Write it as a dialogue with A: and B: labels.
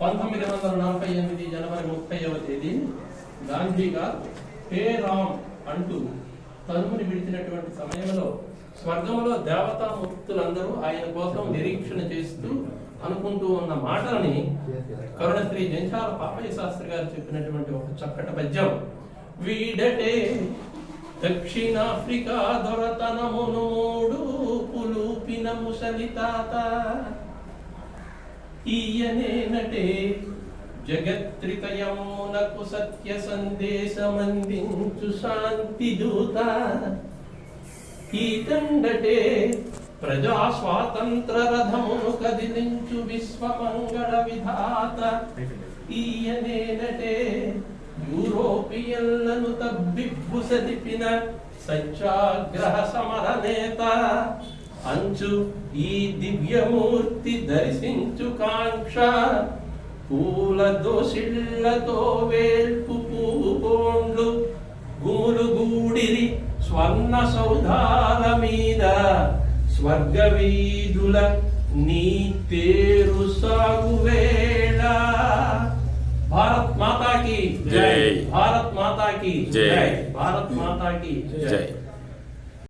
A: పంతొమ్మిది వందల నలభై ఎనిమిది జనవరి ముప్పైవ తేదీ గాంధీగా హే రామ్ అంటూ తనుముని విడిచినటువంటి సమయంలో స్వర్గంలో దేవతామూర్తులందరూ ఆయన కోసం నిరీక్షణ చేస్తూ అనుకుంటూ ఉన్న మాటలని కరుణశ్రీ జంచాల పాపయ్య శాస్త్రి గారు చెప్పినటువంటి ఒక చక్కటి పద్యం. వీడటే దక్షిణాఫ్రికా దొరతనమును మూడు పులూపిన ముసలి తాత. ఈయనేనటే జగత్రితయమునకు సత్య సందేశమందించు శాంతి దూత. ఈతండటే ప్రజా స్వాతంత్ర రథమును కదిలించు విశ్వమంగళ విధాత. ఈయనేనటే యూరోపియన్లను తబ్బిబ్బు సదిపిన సత్యాగ్రహ సమర నేత. అంచు ఈ దివ్యమూర్తి దర్శించు కాంక్ష. పూల దోషిళ్ళతో వేల్పు పూకోండ్లు గుములు గూడిరి స్వర్ణ సౌధాల మీద. స్వర్గ వీధుల నీ పేరు సాగు వేళ. భారత్ మాతాకి
B: జై.
A: భారత్ మాతాకి
B: జై.
A: భారత్ మాతాకి
B: జై.